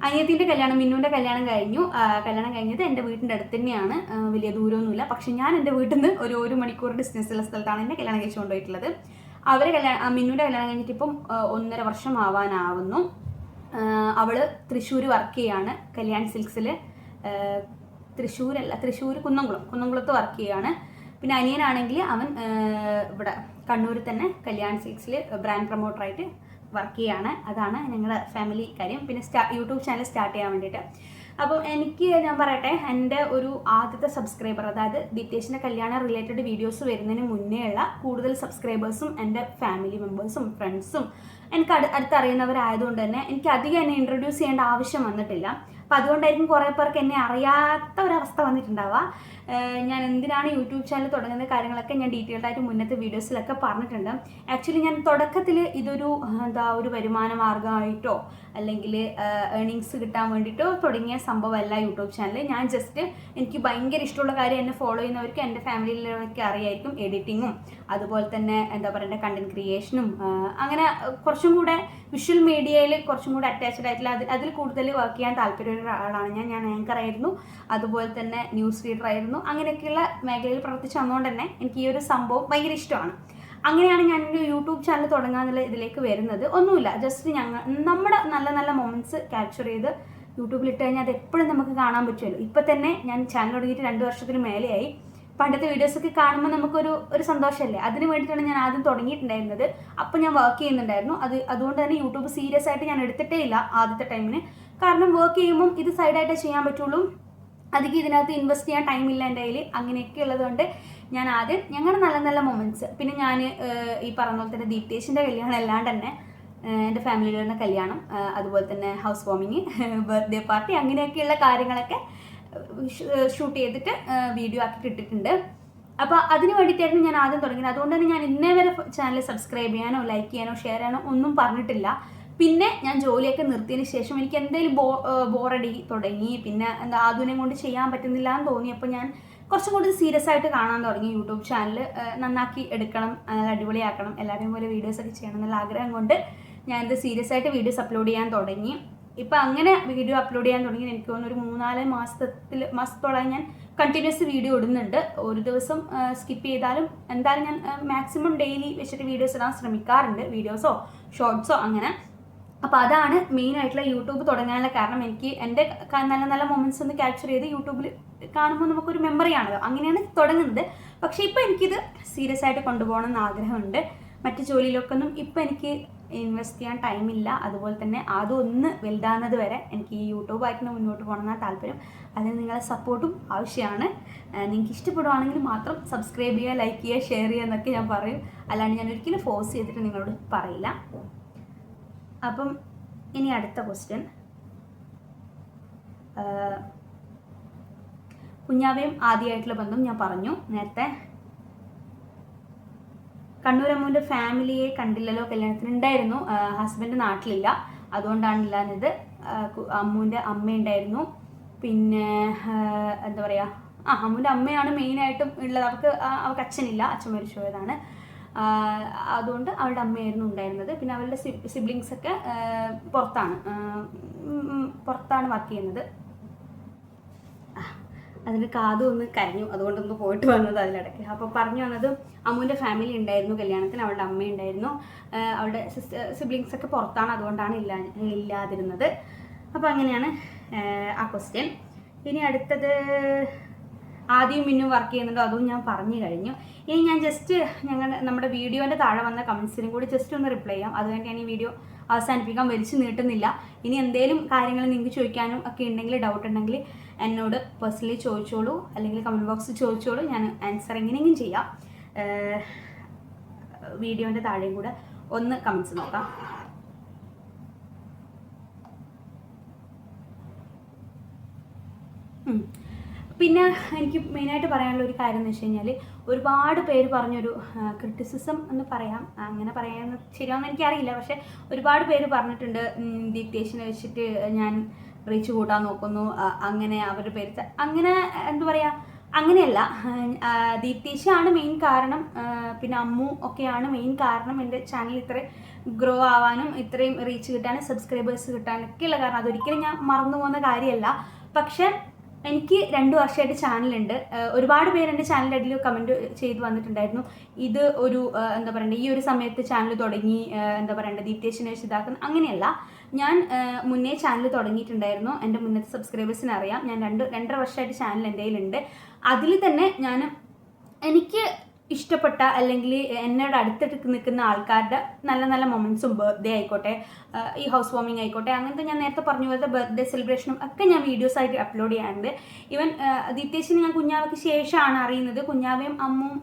അനിയത്തിന്റെ കല്യാണം മിന്നുവിന്റെ കല്യാണം കഴിഞ്ഞു. കല്യാണം കഴിഞ്ഞത് എന്റെ വീട്ടിന്റെ അടുത്ത് തന്നെയാണ്. വലിയ ദൂരമൊന്നുമില്ല. പക്ഷെ ഞാൻ എന്റെ വീട്ടിൽ നിന്ന് ഒരു ഒരു മണിക്കൂർ ഡിസ്റ്റൻസുള്ള സ്ഥലത്താണ് എന്റെ കല്യാണം കഴിച്ചു കൊണ്ടുപോയിട്ടുള്ളത്. അവരെ കല്യാണം മിന്നുവിന്റെ കല്യാണം കഴിഞ്ഞിട്ട് ഇപ്പം ഒന്നര വർഷം ആവാനാവുന്നു അവൾ തൃശ്ശൂർ വർക്ക് ചെയ്യാണ്. കല്യാൺ സിൽക്സിൽ തൃശ്ശൂരല്ല തൃശ്ശൂർ കുന്നംകുളം. കുന്നംകുളത്ത് വർക്ക് ചെയ്യുകയാണ്. പിന്നെ അനിയനാണെങ്കിൽ അവൻ ഇവിടെ കണ്ണൂരിൽ തന്നെ കല്യാൺ സിൽക്സിൽ ബ്രാൻഡ് പ്രൊമോട്ടറായിട്ട് വർക്ക് ചെയ്യുകയാണ്. അതാണ് ഞങ്ങളുടെ ഫാമിലി കാര്യം. പിന്നെ സ്റ്റാ യൂട്യൂബ് ചാനൽ സ്റ്റാർട്ട് ചെയ്യാൻ വേണ്ടിയിട്ട്. അപ്പോൾ എനിക്ക് ഞാൻ പറയട്ടെ എന്റെ ഒരു ആദ്യത്തെ സബ്സ്ക്രൈബർ അതായത് ദിറ്റേഷിന്റെ കല്യാണ റിലേറ്റഡ് വീഡിയോസ് വരുന്നതിന് മുന്നേ ഉള്ള കൂടുതൽ സബ്സ്ക്രൈബേഴ്സും എന്റെ ഫാമിലി മെമ്പേഴ്സും ഫ്രണ്ട്സും എനിക്ക് അടു അടുത്തറിയുന്നവരായതുകൊണ്ട് തന്നെ എനിക്ക് അധികം എന്നെ ഇൻട്രൊഡ്യൂസ് ചെയ്യേണ്ട ആവശ്യം വന്നിട്ടില്ല. അപ്പം അതുകൊണ്ടായിരിക്കും കുറേ പേർക്ക് എന്നെ അറിയാത്ത ഒരവസ്ഥ വന്നിട്ടുണ്ടാവുക. ഞാൻ എന്തിനാണ് യൂട്യൂബ് ചാനൽ തുടങ്ങുന്ന കാര്യങ്ങളൊക്കെ ഞാൻ ഡീറ്റെയിൽഡ് ആയിട്ട് മുന്നത്തെ വീഡിയോസിലൊക്കെ പറഞ്ഞിട്ടുണ്ട്. ആക്ച്വലി ഞാൻ തുടക്കത്തിൽ ഇതൊരു എന്താ ഒരു വരുമാന മാർഗമായിട്ടോ അല്ലെങ്കിൽ ഏണിങ്സ് കിട്ടാൻ വേണ്ടിയിട്ടോ തുടങ്ങിയ സംഭവമല്ല യൂട്യൂബ് ചാനൽ ഞാൻ ജസ്റ്റ് എനിക്ക് ഭയങ്കര ഇഷ്ടമുള്ള കാര്യം എന്നെ ഫോളോ ചെയ്യുന്നവർക്ക് എന്റെ ഫാമിലിയിലൊക്കെ അറിയായിരിക്കും എഡിറ്റിങ്ങും അതുപോലെ തന്നെ എന്താ പറയുക കണ്ടന്റ് ക്രിയേഷനും അങ്ങനെ കുറച്ചും കൂടെ വിഷ്വൽ മീഡിയയിൽ കുറച്ചും കൂടെ അറ്റാച്ച്ഡ് ആയിട്ടുള്ള അതിൽ കൂടുതൽ വർക്ക് ചെയ്യാൻ ഒരാളാണ് ഞാൻ. ഞാൻ ആങ്കർ ആയിരുന്നു അതുപോലെ തന്നെ ന്യൂസ് റീഡർ ആയിരുന്നു അങ്ങനെയൊക്കെയുള്ള മേഖലയിൽ പ്രവർത്തിച്ച് വന്നുകൊണ്ട് തന്നെ എനിക്ക് ഈ ഒരു സംഭവം ഭയങ്കര ഇഷ്ടമാണ്. അങ്ങനെയാണ് ഞാൻ ഒരു യൂട്യൂബ് ചാനൽ തുടങ്ങാന്നുള്ള ഇതിലേക്ക് വരുന്നത്. ഒന്നുമില്ല. ജസ്റ്റ് ഞങ്ങൾ നമ്മുടെ നല്ല നല്ല മൊമെന്റ്സ് ക്യാപ്ചർ ചെയ്ത് യൂട്യൂബിൽ ഇട്ട് കഴിഞ്ഞാൽ അത് എപ്പോഴും നമുക്ക് കാണാൻ പറ്റുമല്ലോ. ഇപ്പം തന്നെ ഞാൻ ചാനൽ തുടങ്ങിയിട്ട് രണ്ട് വർഷത്തിന് മേലെയായി. പണ്ടത്തെ വീഡിയോസൊക്കെ കാണുമ്പോൾ നമുക്കൊരു ഒരു സന്തോഷമല്ലേ? അതിന് വേണ്ടിയിട്ടാണ് ഞാൻ ആദ്യം തുടങ്ങിയിട്ടുണ്ടായിരുന്നത്. അപ്പോൾ ഞാൻ വർക്ക് ചെയ്യുന്നുണ്ടായിരുന്നു. അത് അതുകൊണ്ട് തന്നെ യൂട്യൂബ് സീരിയസ് ആയിട്ട് ഞാൻ എടുത്തിട്ടേ ഇല്ല ആദ്യത്തെ ടൈമിന് കാരണം വർക്ക് ചെയ്യുമ്പം ഇത് സൈഡായിട്ടേ ചെയ്യാൻ പറ്റുള്ളൂ. അധികം ഇതിനകത്ത് ഇൻവെസ്റ്റ് ചെയ്യാൻ ടൈമില്ല എന്റെ കയ്യിൽ അങ്ങനെയൊക്കെ ഉള്ളതുകൊണ്ട് ഞാൻ ആദ്യം ഞങ്ങളുടെ നല്ല നല്ല മൊമെന്റ്സ് പിന്നെ ഞാൻ ഈ പറഞ്ഞ പോലെ തന്നെ ദീപ്തേഷിന്റെ കല്യാണം അല്ലാണ്ട് തന്നെ എന്റെ ഫാമിലിയിൽ വരുന്ന കല്യാണം അതുപോലെ തന്നെ ഹൗസ് വാമിങ് ബർത്ത്ഡേ പാർട്ടി അങ്ങനെയൊക്കെയുള്ള കാര്യങ്ങളൊക്കെ ഷൂട്ട് ചെയ്തിട്ട് വീഡിയോ ആക്കി ഇട്ടിട്ടുണ്ട് അപ്പോൾ അതിന് വേണ്ടിയിട്ടായിരുന്നു ഞാൻ ആദ്യം തുടങ്ങിയത്. അതുകൊണ്ട് തന്നെ ഞാൻ ഇന്നേ വരെ ചാനൽ സബ്സ്ക്രൈബ് ചെയ്യാനോ ലൈക്ക് ചെയ്യാനോ ഷെയർ ചെയ്യാനോ ഒന്നും പറഞ്ഞിട്ടില്ല. പിന്നെ ഞാൻ ജോലിയൊക്കെ നിർത്തിയതിന് ശേഷം എനിക്ക് എന്തെങ്കിലും ബോ ബോറടി തുടങ്ങി. പിന്നെ എന്താ ആധുനം കൊണ്ട് ചെയ്യാൻ പറ്റുന്നില്ല എന്ന് തോന്നി. അപ്പോൾ ഞാൻ കുറച്ചും കൂടി സീരിയസ് ആയിട്ട് കാണാൻ തുടങ്ങി യൂട്യൂബ് ചാനൽ നന്നാക്കി എടുക്കണം അടിപൊളിയാക്കണം എല്ലാവരെയും പോലെ വീഡിയോസ് ഒക്കെ ചെയ്യണം എന്നുള്ള ആഗ്രഹം കൊണ്ട് ഞാൻ ഇത് സീരിയസ് ആയിട്ട് വീഡിയോസ് അപ്ലോഡ് ചെയ്യാൻ തുടങ്ങി. ഇപ്പം അങ്ങനെ വീഡിയോ അപ്ലോഡ് ചെയ്യാൻ തുടങ്ങി. എനിക്ക് തോന്നുന്നു ഒരു മൂന്നാൽ മാസത്തിൽ മാസത്തോളം ഞാൻ കണ്ടിന്യൂസ് വീഡിയോ ഇടുന്നുണ്ട്. ഒരു ദിവസം സ്കിപ്പ് ചെയ്താലും എന്തായാലും ഞാൻ മാക്സിമം ഡെയിലി വെച്ചിട്ട് വീഡിയോസ് ഇടാൻ ശ്രമിക്കാറുണ്ട്. വീഡിയോസോ ഷോർട്സോ അങ്ങനെ. അപ്പോൾ അതാണ് മെയിൻ ആയിട്ടുള്ള യൂട്യൂബ് തുടങ്ങാനുള്ള കാരണം. എനിക്ക് എന്റെ നല്ല നല്ല മൊമെന്റ്സ് ഒന്ന് ക്യാപ്ചർ ചെയ്ത് യൂട്യൂബിൽ കാണുമ്പോൾ നമുക്കൊരു മെമ്മറി ആണല്ലോ. അങ്ങനെയാണ് തുടങ്ങുന്നത്. പക്ഷേ ഇപ്പോൾ എനിക്കിത് സീരിയസ് ആയിട്ട് കൊണ്ടുപോകണം എന്ന് ആഗ്രഹമുണ്ട്. മറ്റു ജോലിയിലൊക്കെ ഒന്നും ഇപ്പോൾ എനിക്ക് ഇൻവെസ്റ്റ് ചെയ്യാൻ ടൈമില്ല അതുപോലെ തന്നെ അതൊന്ന് വലുതാകുന്നത് വരെ എനിക്ക് ഈ യൂട്യൂബായിട്ട് മുന്നോട്ട് പോകണമെന്നാണ് താല്പര്യം. അതിന് നിങ്ങളെ സപ്പോർട്ടും ആവശ്യമാണ്. നിങ്ങൾക്ക് ഇഷ്ടപ്പെടുവാണെങ്കിൽ മാത്രം സബ്സ്ക്രൈബ് ചെയ്യുക ലൈക്ക് ചെയ്യുക ഷെയർ ചെയ്യുക എന്നൊക്കെ ഞാൻ പറയും. അല്ലാണ്ട് ഞാൻ ഒരിക്കലും ഫോഴ്സ് ചെയ്തിട്ട് നിങ്ങളോട് പറയില്ല. അപ്പം ഇനി അടുത്ത ക്വസ്റ്റ്യൻ കുഞ്ഞാവയും ആദ്യമായിട്ടുള്ള ബന്ധം ഞാൻ പറഞ്ഞു നേരത്തെ. കണ്ണൂരമ്മൂന്റെ ഫാമിലിയെ കണ്ടില്ലല്ലോ കല്യാണത്തിന് ഉണ്ടായിരുന്നു. ഹസ്ബൻഡ് നാട്ടിലില്ല. അതുകൊണ്ടാണ് ഇല്ലാഞ്ഞത്. അമ്മൂന്റെ അമ്മ ഉണ്ടായിരുന്നു. പിന്നെ എന്താ പറയുക ആ അമ്മൂന്റെ അമ്മയാണ് മെയിനായിട്ടും ഉള്ളത്. അവർക്ക് അവർക്ക് അച്ഛനില്ല. അച്ഛൻ മരിച്ചു പോയതാണ് അതുകൊണ്ട് അവളുടെ അമ്മയായിരുന്നു ഉണ്ടായിരുന്നത്. പിന്നെ അവളുടെ സിബ്ലിങ്സ് ഒക്കെ പുറത്താണ്. പുറത്താണ് വർക്ക് ചെയ്യുന്നത്. അതിന് കാതും ഒന്ന് കരഞ്ഞു. അതുകൊണ്ടൊന്ന് പോയിട്ട് വന്നത് അതിലിടയ്ക്ക് അപ്പോൾ പറഞ്ഞു വന്നത് അമ്മുവിന്റെ ഫാമിലി ഉണ്ടായിരുന്നു കല്യാണത്തിന് അവളുടെ അമ്മ ഉണ്ടായിരുന്നു. അവളുടെ സിബ്ലിങ്സ് ഒക്കെ പുറത്താണ് അതുകൊണ്ടാണ് ഇല്ലാ ഇല്ലാതിരുന്നത്. അപ്പോൾ അങ്ങനെയാണ് ആ ക്വസ്റ്റ്യൻ ഇനി അടുത്തത് ആദ്യം മിന്നും വർക്ക് ചെയ്യുന്നുണ്ടോ അതും ഞാൻ പറഞ്ഞു കഴിഞ്ഞു. ഇനി ഞാൻ ജസ്റ്റ് ഞങ്ങൾ നമ്മുടെ വീഡിയോന്റെ താഴെ വന്ന കമൻസിനും കൂടി ജസ്റ്റ് ഒന്ന് റിപ്ലൈ ചെയ്യാം. അതുകൊണ്ട് ഞാൻ ഈ വീഡിയോ അവസാനിപ്പിക്കാൻ വലിച്ചു നീട്ടുന്നില്ല. ഇനി എന്തെങ്കിലും കാര്യങ്ങൾ നിങ്ങൾക്ക് ചോദിക്കാനും ഒക്കെ ഉണ്ടെങ്കിൽ ഡൗട്ട് ഉണ്ടെങ്കിൽ എന്നോട് പേഴ്സണലി ചോദിച്ചോളൂ. അല്ലെങ്കിൽ കമന്റ് ബോക്സിൽ ചോദിച്ചോളൂ. ഞാൻ ആൻസർ എങ്ങനെയെങ്കിലും ചെയ്യാം. വീഡിയോന്റെ താഴെയും കൂടെ ഒന്ന് കമൻസ് നോക്കാം. പിന്നെ എനിക്ക് മെയിനായിട്ട് പറയാനുള്ള ഒരു കാര്യം എന്ന് വെച്ച് കഴിഞ്ഞാൽ ഒരുപാട് പേര് പറഞ്ഞൊരു ക്രിറ്റിസിസം എന്ന് പറയാം. അങ്ങനെ പറയാൻ ശരിയാണെന്ന് എനിക്കറിയില്ല. പക്ഷെ ഒരുപാട് പേര് പറഞ്ഞിട്ടുണ്ട് ദീപ്തേശിനെ വെച്ചിട്ട് ഞാൻ റീച്ച് കൂട്ടാൻ നോക്കുന്നു. അങ്ങനെ അവരുടെ പേര് അങ്ങനെ എന്താ പറയുക അങ്ങനെയല്ല. ആ, ദീപ്തേശാണ് മെയിൻ കാരണം. പിന്നെ അമ്മു ഒക്കെയാണ് മെയിൻ കാരണം. എന്റെ ചാനൽ ഇത്ര ഗ്രോ ആവാനും ഇത്രയും റീച്ച് കിട്ടാനും സബ്സ്ക്രൈബേഴ്സ് കിട്ടാനൊക്കെയുള്ള കാരണം. അതൊരിക്കലും ഞാൻ മറന്നു പോകുന്ന കാര്യമല്ല. പക്ഷെ എനിക്ക് രണ്ട് വർഷമായിട്ട് ചാനലുണ്ട്. ഒരുപാട് പേര് എന്റെ ചാനലിന്റെ അടിയിൽ കമന്റ് ചെയ്ത് വന്നിട്ടുണ്ടായിരുന്നു. ഇത് ഒരു എന്താ പറയണ്ടേ ഈ ഒരു സമയത്ത് ചാനൽ തുടങ്ങി എന്താ പറയണ്ടേ ദീപ്തേശിനെ ഇതാക്കുന്ന അങ്ങനെയല്ല. ഞാൻ മുന്നേ ചാനൽ തുടങ്ങിയിട്ടുണ്ടായിരുന്നു. എന്റെ മുന്നത്തെ സബ്സ്ക്രൈബേഴ്സിന് അറിയാം. ഞാൻ രണ്ട് രണ്ടര വർഷമായിട്ട് ചാനൽ എന്റെ കയ്യിലുണ്ട്. അതിൽ തന്നെ ഞാൻ എനിക്ക് ഇഷ്ടപ്പെട്ട അല്ലെങ്കിൽ എന്നോട് അടുത്തിട്ട് നിൽക്കുന്ന ആൾക്കാരുടെ നല്ല നല്ല മൊമെന്റ്സും ബർത്ത്ഡേ ആയിക്കോട്ടെ ഈ ഹൗസ് വാമിങ് ആയിക്കോട്ടെ അങ്ങനത്തെ ഞാൻ നേരത്തെ പറഞ്ഞു പോലത്തെ ബർത്ത്ഡേ സെലിബ്രേഷനും ഒക്കെ ഞാൻ വീഡിയോസ് ആയിട്ട് അപ്ലോഡ് ചെയ്യാറുണ്ട്. ഈവൻ ദീപ്തേശിനെ ഞാൻ കുഞ്ഞാവയ്ക്ക് ശേഷമാണ് അറിയുന്നത്. കുഞ്ഞാവയും അമ്മും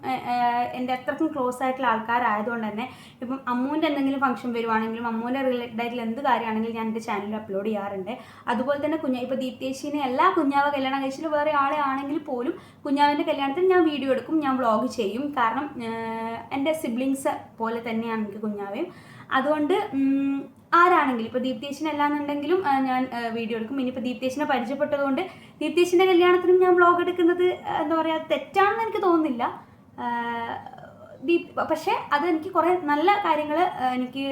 എന്റെ അത്രക്കും ക്ലോസ് ആയിട്ടുള്ള ആൾക്കാരായതുകൊണ്ട് തന്നെ ഇപ്പം അമ്മൂന്റെ എന്തെങ്കിലും ഫംഗ്ഷൻ വരുവാണെങ്കിലും അമ്മൂന്റെ റിലേറ്റഡ് ആയിട്ടുള്ള എന്ത് കാര്യമാണെങ്കിലും ഞാൻ എന്റെ ചാനലിൽ അപ്ലോഡ് ചെയ്യാറുണ്ട്. അതുപോലെ തന്നെ കുഞ്ഞ ഇപ്പോൾ ദീപ്തേശിനെ എല്ലാ കുഞ്ഞാവ കല്യാണം കഴിച്ചിട്ട് വേറെ ആളെ ആണെങ്കിൽ പോലും കുഞ്ഞാവിന്റെ കല്യാണത്തിൽ ഞാൻ വീഡിയോ എടുക്കും ഞാൻ വ്ളോഗ് ചെയ്യും. കാരണം എന്റെ സിബ്ലിങ്സ് പോലെ തന്നെയാണ് എനിക്ക് കുഞ്ഞാവയും. അതുകൊണ്ട് ആരാണെങ്കിലും ഇപ്പോൾ ദീപ്തേശിനെ അല്ലാന്നുണ്ടെങ്കിലും ഞാൻ വീഡിയോ എടുക്കും. ഇനിയിപ്പോൾ ദീപ്തേശിനെ പരിചയപ്പെട്ടതുകൊണ്ട് ദീപ്തേശിന്റെ കല്യാണത്തിനും ഞാൻ വ്ളോഗ് എടുക്കുന്നത് എന്താ പറയുക തെറ്റാണെന്ന് എനിക്ക് തോന്നുന്നില്ല. ദീപ് പക്ഷേ അത് എനിക്ക് കുറേ നല്ല കാര്യങ്ങൾ എനിക്ക്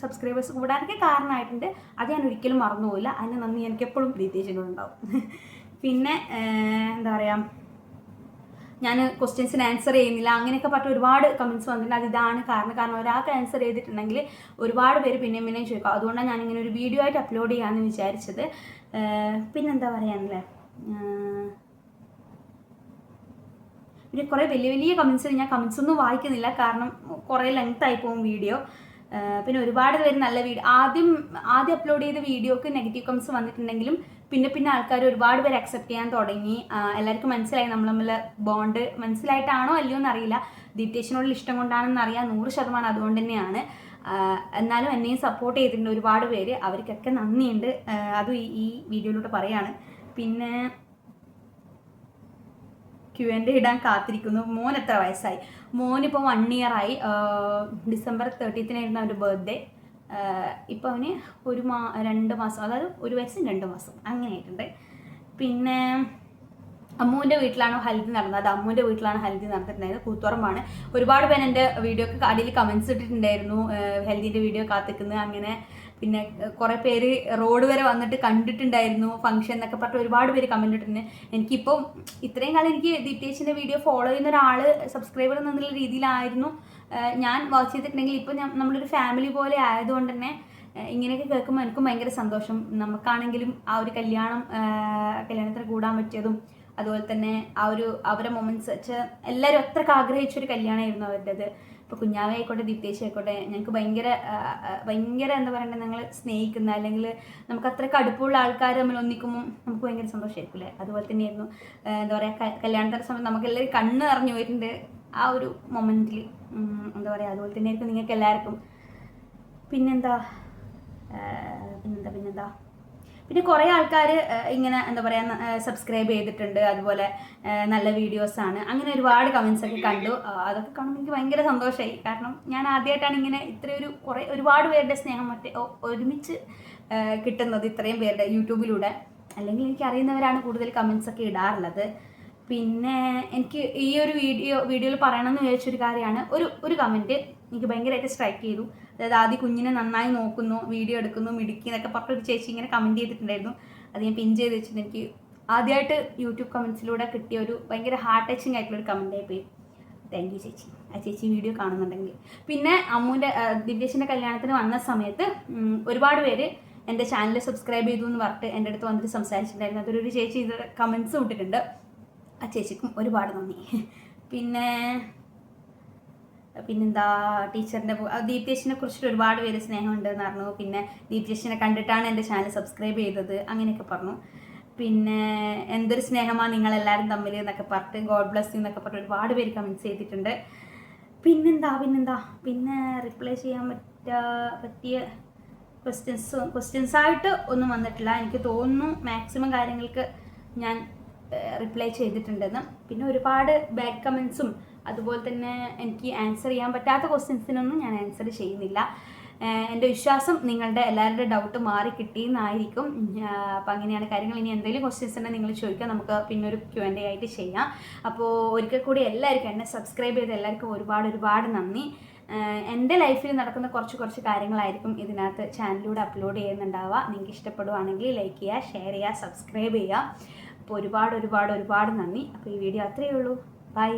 സബ്സ്ക്രൈബേഴ്സ് കൂടാനൊക്കെ കാരണമായിട്ടുണ്ട്. അത് ഞാൻ ഒരിക്കലും മറന്നുപോയില്ല അതിന് നന്ദി എനിക്ക് എപ്പോഴും ദീപ്തേശിനോടുണ്ടാവും. പിന്നെ എന്താ പറയുക ഞാൻ ക്വസ്റ്റ്യൻസിന് ആൻസർ ചെയ്യുന്നില്ല. അങ്ങനെയൊക്കെ പറഞ്ഞ ഒരുപാട് കമൻസ് വന്നിട്ടുണ്ട്. അത് ഇതാണ് കാരണം. കാരണം ഒരാൾക്ക് ആൻസർ ചെയ്തിട്ടുണ്ടെങ്കിൽ ഒരുപാട് പേര് പിന്നെയും പിന്നെയും ചോദിക്കും. അതുകൊണ്ടാണ് ഞാൻ ഇങ്ങനെ ഒരു വീഡിയോ ആയിട്ട് അപ്ലോഡ് ചെയ്യാമെന്ന് വിചാരിച്ചത്. പിന്നെ പിന്നെന്താ പറയാനല്ലേ പിന്നെ കുറേ വലിയ വലിയ കമൻസ് ഞാൻ കമൻസ് ഒന്നും വായിക്കുന്നില്ല. കാരണം കുറേ ലെങ്ത് ആയി പോകും വീഡിയോ പിന്നെ ഒരുപാട് പേര് നല്ല വീഡിയോ ആദ്യം ആദ്യം അപ്ലോഡ് ചെയ്ത വീഡിയോക്ക് നെഗറ്റീവ് കമൻസ് വന്നിട്ടുണ്ടെങ്കിലും പിന്നെ പിന്നെ ആൾക്കാർ ഒരുപാട് പേര് അക്സെപ്റ്റ് ചെയ്യാൻ തുടങ്ങി. എല്ലാവർക്കും മനസ്സിലായി. നമ്മൾ തമ്മിൽ ബോണ്ട് മനസ്സിലായിട്ടാണോ അല്ലയോ എന്നറിയില്ല. ദീപ്തേശിനോടുള്ള ഇഷ്ടം കൊണ്ടാണെന്ന് അറിയാം. നൂറ് ശതമാനം അതുകൊണ്ട് തന്നെയാണ്. എന്നാലും എന്നെയും സപ്പോർട്ട് ചെയ്തിട്ടുണ്ട് ഒരുപാട് പേര്. അവർക്കൊക്കെ നന്ദിയുണ്ട്. അതും ഈ വീഡിയോയിലൂടെ പറയാണ്. പിന്നെ ക്യു എന്റെ ഇടാൻ കാത്തിരിക്കുന്നു. മോൻ എത്ര വയസ്സായി? മോനിപ്പോൾ വൺ ഇയർ ആയി. ഡിസംബർ തേർട്ടീത്തിനായിരുന്നു അവന്റെ ബർത്ത്ഡേ ഇപ്പോൾ അവന് ഒരു മാ രണ്ട് മാസം അതായത് ഒരു വയസ്സും രണ്ട് മാസം. അങ്ങനെയായിട്ടുണ്ട് പിന്നെ അമ്മുവിന്റെ വീട്ടിലാണ് ഹൽദി നടന്നത്? അത് അമ്മുവിന്റെ വീട്ടിലാണ് ഹൽദി നടന്നിട്ടുണ്ടായത് കൂത്തുറമ്പാണ് ഒരുപാട് പേര് എന്റെ വീഡിയോക്ക് അടിയിൽ കമൻസ് ഇട്ടിട്ടുണ്ടായിരുന്നു. ഹെൽദിന്റെ വീഡിയോ കാത്തിക്കുന്നത്. അങ്ങനെ പിന്നെ കുറേ പേര് റോഡ് വരെ വന്നിട്ട് കണ്ടിട്ടുണ്ടായിരുന്നു ഫംഗ്ഷൻ എന്നൊക്കെ പറഞ്ഞിട്ട് ഒരുപാട് പേര് കമന്റ് ഇട്ടിട്ടുണ്ട്. എനിക്കിപ്പോൾ ഇത്രയും കാലം എനിക്ക് ദിപ്തേഷിന്റെ വീഡിയോ ഫോളോ ചെയ്യുന്ന ഒരാൾ സബ്സ്ക്രൈബർ എന്നുള്ള രീതിയിലായിരുന്നു. ഞാൻ വാച്ച് ചെയ്തിട്ടുണ്ടെങ്കിൽ ഇപ്പോൾ നമ്മളൊരു ഫാമിലി പോലെ ആയതുകൊണ്ട് തന്നെ ഇങ്ങനെയൊക്കെ കേൾക്കുമ്പോൾ എനിക്കും ഭയങ്കര സന്തോഷം. നമുക്കാണെങ്കിലും ആ ഒരു കല്യാണം കല്യാണത്തിന് കൂടാൻ പറ്റിയതും അതുപോലെ തന്നെ ആ ഒരു അവരെ മൊമെന്റ്സ് വെച്ച് എല്ലാവരും അത്രയ്ക്ക് ആഗ്രഹിച്ചൊരു കല്യാണമായിരുന്നു അവരുടേത്. ഇപ്പോൾ കുഞ്ഞാവെ ആയിക്കോട്ടെ ദീപ്തേശി ആയിക്കോട്ടെ ഞങ്ങൾക്ക് ഭയങ്കര ഭയങ്കര എന്താ പറയണ്ടത് ഞങ്ങൾ സ്നേഹിക്കുന്ന അല്ലെങ്കിൽ നമുക്ക് അത്രയ്ക്ക് അടുപ്പമുള്ള ആൾക്കാർ തമ്മിൽ ഒന്നിക്കുമ്പോൾ നമുക്ക് ഭയങ്കര സന്തോഷമായിരിക്കും അല്ലേ? അതുപോലെ തന്നെയായിരുന്നു എന്താ പറയുക കല്യാണത്തിന്റെ സമയത്ത് നമുക്ക് എല്ലാവരും കണ്ണ് നിറഞ്ഞു വരുന്നുണ്ട് ആ ഒരു മൊമെന്റിൽ എന്താ പറയുക അതുപോലെ തന്നെയായിരിക്കും നിങ്ങൾക്ക് എല്ലാവർക്കും പിന്നെന്താ പിന്നെന്താ പിന്നെന്താ? പിന്നെ കുറേ ആൾക്കാർ ഇങ്ങനെ എന്താ പറയുക സബ്സ്ക്രൈബ് ചെയ്തിട്ടുണ്ട്. അതുപോലെ നല്ല വീഡിയോസ് ആണ്. അങ്ങനെ ഒരുപാട് കമൻസ് ഒക്കെ കണ്ടു. അതൊക്കെ കാണുമ്പോൾ എനിക്ക് ഭയങ്കര സന്തോഷമായി കാരണം ഞാൻ ആദ്യമായിട്ടാണ് ഇങ്ങനെ ഇത്രയൊരു കുറേ ഒരുപാട് പേരുടെ സ്നേഹം മറ്റേ ഒരുമിച്ച് കിട്ടുന്നത് ഇത്രയും പേരുടെ യൂട്യൂബിലൂടെ. അല്ലെങ്കിൽ എനിക്ക് അറിയുന്നവരാണ് കൂടുതൽ കമൻസ് ഒക്കെ ഇടാറുള്ളത്. പിന്നെ എനിക്ക് ഈ ഒരു വീഡിയോ വീഡിയോയിൽ പറയണമെന്ന് വിചാരിച്ചൊരു കാര്യമാണ്. ഒരു ഒരു കമന്റ് എനിക്ക് ഭയങ്കരമായിട്ട് സ്ട്രൈക്ക് ചെയ്തു. അതായത് ആദ്യം കുഞ്ഞിനെ നന്നായി നോക്കുന്നു വീഡിയോ എടുക്കുന്നു മിടുക്കി എന്നൊക്കെ പറഞ്ഞൊരു ചേച്ചി ഇങ്ങനെ കമന്റ് ചെയ്തിട്ടുണ്ടായിരുന്നു. അത് ഞാൻ പിൻ ചെയ്ത് വെച്ചിട്ട് എനിക്ക് ആദ്യമായിട്ട് യൂട്യൂബ് കമൻസിലൂടെ കിട്ടിയ ഒരു ഭയങ്കര ഹാർട്ട് ടച്ചിങ് ആയിട്ടുള്ള ഒരു കമന്റായി പോയി. താങ്ക് യു ചേച്ചി. ആ ചേച്ചി വീഡിയോ കാണുന്നുണ്ടെങ്കിൽ. പിന്നെ അമ്മുവിന്റെ ദിവ്യേഷിന്റെ കല്യാണത്തിന് വന്ന സമയത്ത് ഒരുപാട് പേര് എന്റെ ചാനൽ സബ്സ്ക്രൈബ് ചെയ്തു എന്ന് പറഞ്ഞിട്ട് എന്റെ അടുത്ത് വന്നിട്ട് സംസാരിച്ചിട്ടുണ്ടായിരുന്നു. അതൊരു ചേച്ചി ഇത് കമൻസ് വിട്ടിട്ടുണ്ട് ആ ചേച്ചിക്കും ഒരുപാട് നന്ദി. പിന്നെ പിന്നെന്താ ടീച്ചറിന്റെ ദീപ്തേഷിനെ കുറിച്ചിട്ട് ഒരുപാട് പേര് സ്നേഹമുണ്ടെന്ന് പറഞ്ഞു. പിന്നെ ദീപ്തേഷിനെ കണ്ടിട്ടാണ് എന്റെ ചാനൽ സബ്സ്ക്രൈബ് ചെയ്തത്. അങ്ങനെയൊക്കെ പറഞ്ഞു. പിന്നെ എന്തൊരു സ്നേഹമാണ് നിങ്ങളെല്ലാവരും തമ്മിൽ എന്നൊക്കെ പറഞ്ഞിട്ട് ഗോഡ് ബ്ലസ് എന്നൊക്കെ പറഞ്ഞിട്ട് ഒരുപാട് പേര് കമൻസ് ചെയ്തിട്ടുണ്ട്. പിന്നെന്താ പിന്നെന്താ പിന്നെ റിപ്ലൈ ചെയ്യാൻ പറ്റ പറ്റിയ ക്വസ്റ്റ്യൻസ് ക്വസ്റ്റ്യൻസായിട്ട് ഒന്നും വന്നിട്ടില്ല. എനിക്ക് തോന്നുന്നു മാക്സിമം കാര്യങ്ങൾക്ക് ഞാൻ റിപ്ലൈ ചെയ്തിട്ടുണ്ടെന്നും. പിന്നെ ഒരുപാട് ബാഡ് കമൻസും അതുപോലെ തന്നെ എനിക്ക് ആൻസർ ചെയ്യാൻ പറ്റാത്ത ക്വസ്റ്റ്യൻസിനൊന്നും ഞാൻ ആൻസർ ചെയ്യുന്നില്ല. എന്റെ വിശ്വാസം നിങ്ങളുടെ എല്ലാവരുടെ ഡൗട്ട് മാറി കിട്ടിയെന്നായിരിക്കും. അപ്പം അങ്ങനെയാണ് കാര്യങ്ങൾ. ഇനി എന്തെങ്കിലും ക്വസ്റ്റ്യൻസ് ഉണ്ടെങ്കിൽ നിങ്ങൾ ചോദിക്കാം. നമുക്ക് പിന്നെ ഒരു ക്യു എന്റെ ആയിട്ട് ചെയ്യാം. അപ്പോൾ ഒരിക്കൽ കൂടി എല്ലാവർക്കും എന്നെ സബ്സ്ക്രൈബ് ചെയ്ത എല്ലാവർക്കും ഒരുപാട് ഒരുപാട് നന്ദി. എന്റെ ലൈഫിൽ നടക്കുന്ന കുറച്ച് കുറച്ച് കാര്യങ്ങളായിരിക്കും ഇതിനകത്ത് ചാനലിലൂടെ അപ്ലോഡ് ചെയ്യുന്നുണ്ടാവുക. നിങ്ങൾക്ക് ഇഷ്ടപ്പെടുവാണെങ്കിൽ ലൈക്ക് ചെയ്യുക ഷെയർ ചെയ്യുക സബ്സ്ക്രൈബ് ചെയ്യുക. അപ്പോൾ ഒരുപാട് ഒരുപാട് ഒരുപാട് നന്ദി. അപ്പോൾ ഈ വീഡിയോ അത്രയേ ഉള്ളൂ. ബൈ.